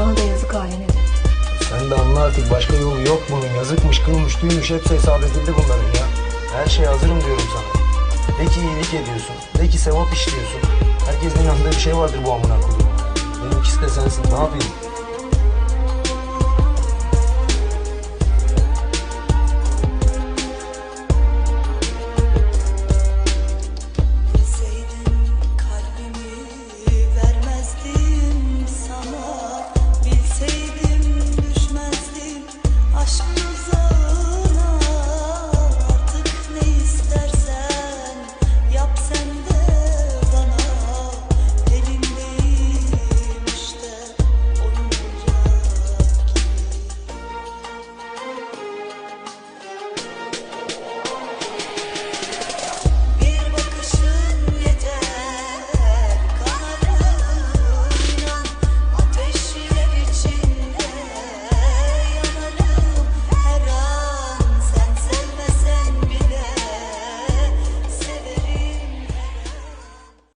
Sana da yazık haline de. Sen de anla artık başka yolu yok bunun. Yazıkmış, kılmış, duymuş hepsi hesap edildi bunların ya. Her şeye hazırım diyorum sana. De ki iyilik ediyorsun. De ki sevap işliyorsun. Herkesin inandığı bir şey vardır bu amına koyduğum. Benimkisi de sensin. Ne yapayım?